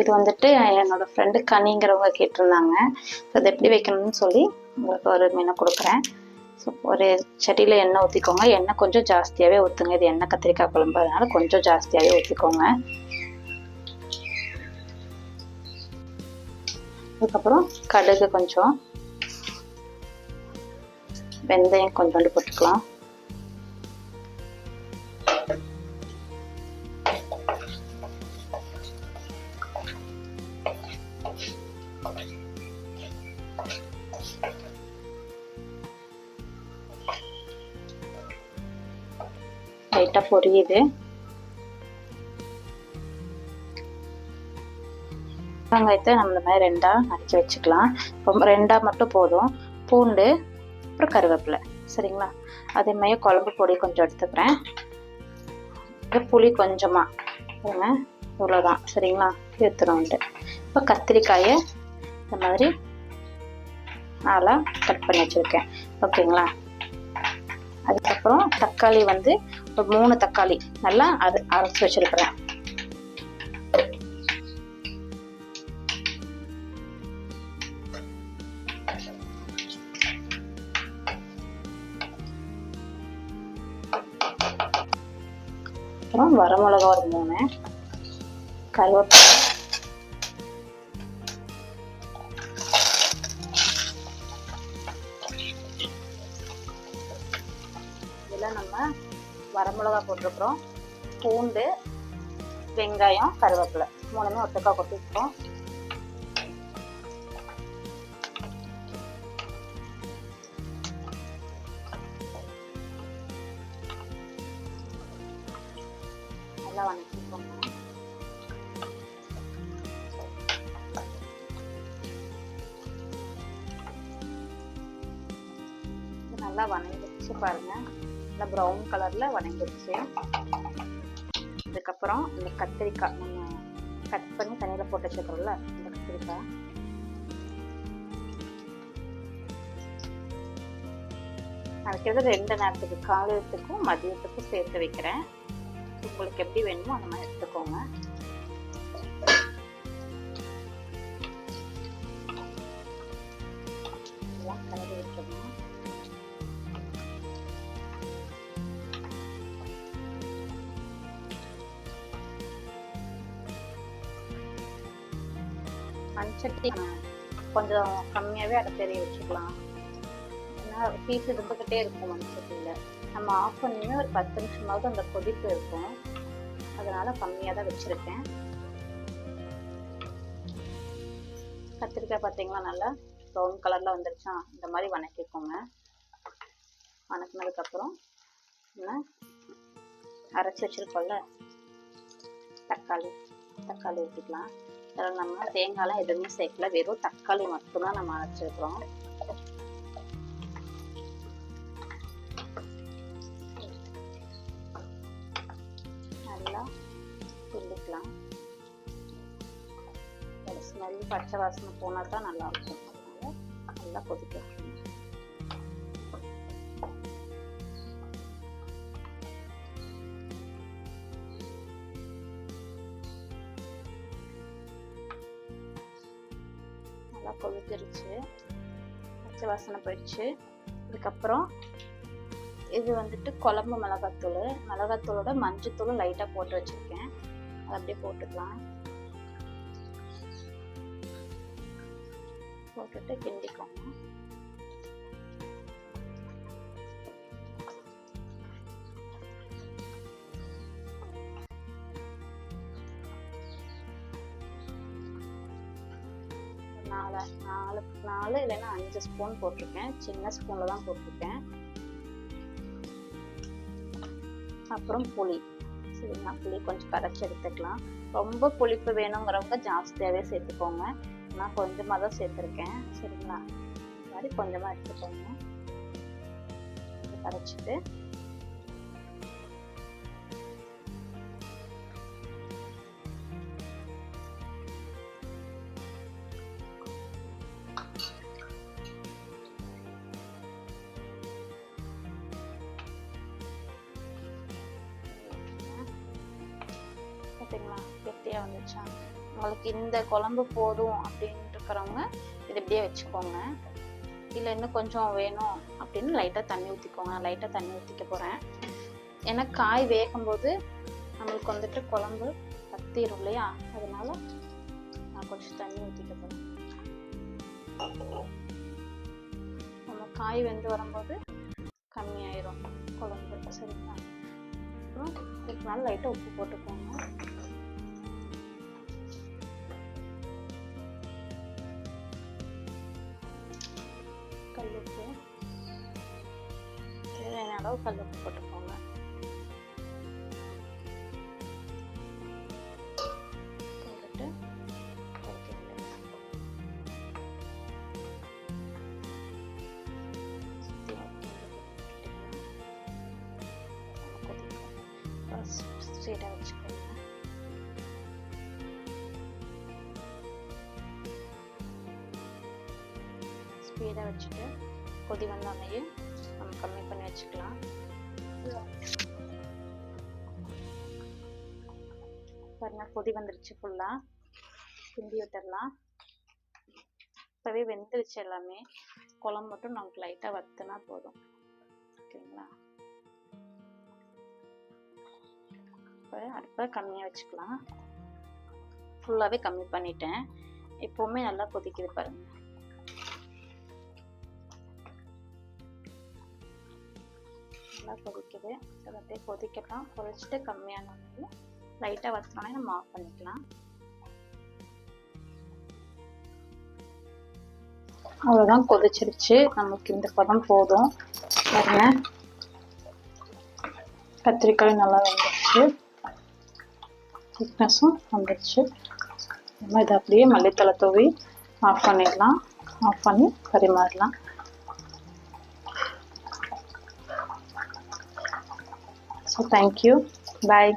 இது வந்துட்டு என்னோடய ஃப்ரெண்டு கனிங்கிறவங்க கேட்டிருந்தாங்க. ஸோ அதை எப்படி வைக்கணும்னு சொல்லி உங்களுக்கு ஒரு மெனு கொடுக்குறேன். ஸோ ஒரு செடியில் எண்ணெய் ஊற்றிக்கோங்க எண்ணெய் கொஞ்சம் ஜாஸ்தியாகவே ஊற்றுங்க இது எண்ணெய் கத்திரிக்காய் குழம்பு அதனால கொஞ்சம் ஜாஸ்தியாகவே ஊற்றிக்கோங்க அதுக்கப்புறம் கடுகு கொஞ்சம். வெந்தயம் கொஞ்சோண்டு போட்டுக்கலாம். லைட்டாக பொரியுது. வெங்காயத்தை நம்ம இந்த மாதிரி ரெண்டாக நறுக்கி வச்சுக்கலாம். ரொம்ப ரெண்டாக மட்டும் போதும். பூண்டு அப்புறம் கருவேப்பிலை. சரிங்களா? அதே மாதிரி குழம்பு பொடி கொஞ்சம் எடுத்துக்கிறேன். புளி கொஞ்சமாக பாருங்க இவ்வளோதான் சரிங்களா? எடுத்துருவோன்ட்டு இப்போ கத்திரிக்காயை இந்த மாதிரி நாளாக கட் பண்ணி வச்சுருக்கேன். ஓகேங்களா? அதுக்கப்புறம் தக்காளி வந்து ஒரு மூணு தக்காளி நல்லா அது அரைச்சி வச்சிருக்கிறேன். அப்புறம் வரமிளகா ஒரு மூணு கருவேப்பிலை இதில் நம்ம வரமிளகா போட்டிருக்கிறோம் பூண்டு வெங்காயம் கருவேப்பிலை. மூணுமே ஒட்டுக்கா கொட்டிருக்கோம் நல்லா வணக்கிக்கோங்க. நல்லா வணங்கிடுச்சு பாருங்க. நல்லா ப்ரௌன் கலரில் வணங்கிடுச்சு. அதுக்கப்புறம் இந்த கத்திரிக்காய் நம்ம கட் பண்ணி தண்ணியில் போட்டு வச்சுக்கிறோம்ல இந்த கத்திரிக்காய். நான் ரெண்டு நேரத்துக்கு காலையத்துக்கும் மதியத்துக்கும் சேர்த்து வைக்கிறேன். உங்களுக்கு எப்படி வேணுமோ அந்த மாதிரி எடுத்துக்கோங்க. மண்சட்டி கொஞ்சம் கம்மியாகவே அடப்பெரிய வச்சுக்கலாம். ஏன்னா பீஸ் இருந்துக்கிட்டே இருக்கும் மண்சட்டியில் நம்ம ஆஃப் பண்ணியுமே ஒரு பத்து நிமிஷமாவது அந்த கொதிப்பு இருக்கும். அதனால் கம்மியாக தான் வச்சுருக்கேன். கத்திரிக்காய் பார்த்தீங்களா நல்லா? ப்ரௌன் கலரில் வந்துருச்சா? இந்த மாதிரி வணக்கிக்கோங்க. வணக்கினதுக்கப்புறம் என்ன? அரைச்சி வச்சுருக்கோம்ல தக்காளி. தக்காளி ஊற்றிக்கலாம் இதில் நம்ம தேங்காய்லாம் எதுவுமே சேர்க்கல. வெறும் தக்காளி மட்டும்தான் நம்ம அரைச்சிருக்கிறோம். நல்லா கிண்டிக்கலாம். ஒரு ஸ்மெல் பச்சை வாசனை போனால் தான் நல்லா இருக்கும். அதனால நல்லா கொதிக்க நல்லா கொதிச்சிருச்சு. பச்சை வாசனை போயிடுச்சு. அதுக்கப்புறம் இது வந்துட்டு குழம்பு மிளகாத்தூள். மிளகாத்தூளோட மஞ்சத்தூள் லைட்டாக போட்டு வச்சுருக்கேன். அதை அப்படியே போட்டுக்கலாம். போட்டுட்டு கிண்டிக்கோங்க நாலு நாலு நாலு இல்லைன்னா அஞ்சு ஸ்பூன் போட்டிருக்கேன். சின்ன ஸ்பூனில் தான் போட்டிருக்கேன். அப்புறம் புளி. சரிங்களா? புளி கொஞ்சம் கரைச்சி எடுத்துக்கலாம். ரொம்ப புளிப்பு வேணுங்கிறவங்க ஜாஸ்தியாகவே சேர்த்துக்கோங்க. நான் கொஞ்சமாக தான் சேர்த்துருக்கேன். சரிங்களா? இந்த மாதிரி கொஞ்சமாக எடுத்துக்கோங்க. கரைச்சிட்டு பார்த்தீங்களா கெட்டியாக வந்துச்சா உங்களுக்கு இந்த குழம்பு போதும் அப்படின்னு இருக்கிறவங்க இது இப்படியே வச்சுக்கோங்க. இல்லை இன்னும் கொஞ்சம் வேணும் அப்படின்னு லைட்டாக தண்ணி ஊற்றிக்கோங்க நான் லைட்டாக தண்ணி ஊற்றிக்க போகிறேன் ஏன்னா காய் வேகும்போது நம்மளுக்கு வந்துட்டு குழம்பு பத்திரும் இல்லையா? அதனால நான் கொஞ்சம் தண்ணி ஊற்றிக்க போகிறேன் நம்ம காய் வெந்து வரும்போது கம்மியாயிரும் குழம்பு. சரிங்களா? அதுக்கப்புறம் இதுக்கு மேலே லைட்டாக உப்பு போட்டுக்கோங்க. கல்லுப்பு தேவையான அளவு கல்லுப்பு போட்டுக்கோங்க. ஸ்ட்ரெயிட்டாக வச்சுக்கோங்க. ஸ்பீடாக வச்சுட்டு கொதி வந்தோடனே நம்ம கம்மி பண்ணி வச்சுக்கலாம். பாருங்க கொதி வந்துருச்சு ஃபுல்லாக கிண்டி விட்டுடலாம் இப்போவே வெந்துருச்சு எல்லாமே. குழம்பு மட்டும் நமக்கு லைட்டாக வத்துனா போதும். ஓகேங்களா? இப்போ அடுப்பை கம்மியாக வச்சுக்கலாம். ஃபுல்லாகவே கம்மி பண்ணிட்டேன். எப்போவுமே நல்லா கொதிக்குது பாருங்கள் நல்லா கொதிக்குது. அப்படியே கொதிக்கலாம் கொதிச்சுட்டு கம்மியான லைட்டாக வச்சோன்னே நம்ம ஆஃப் பண்ணிக்கலாம். அவ்வளோதான் கொதிச்சிருச்சு. நமக்கு இந்த பதம் போதும். பாருங்க. கத்திரிக்காய் நல்லா வந்துடுச்சு திக்னஸும் வந்துடுச்சு நம்ம இதை அப்படியே மல்லித்தலை தூவி ஆஃப் பண்ணிடலாம் ஆஃப் பண்ணி பரிமாறலாம் ஸோ தேங்க்யூ பாய்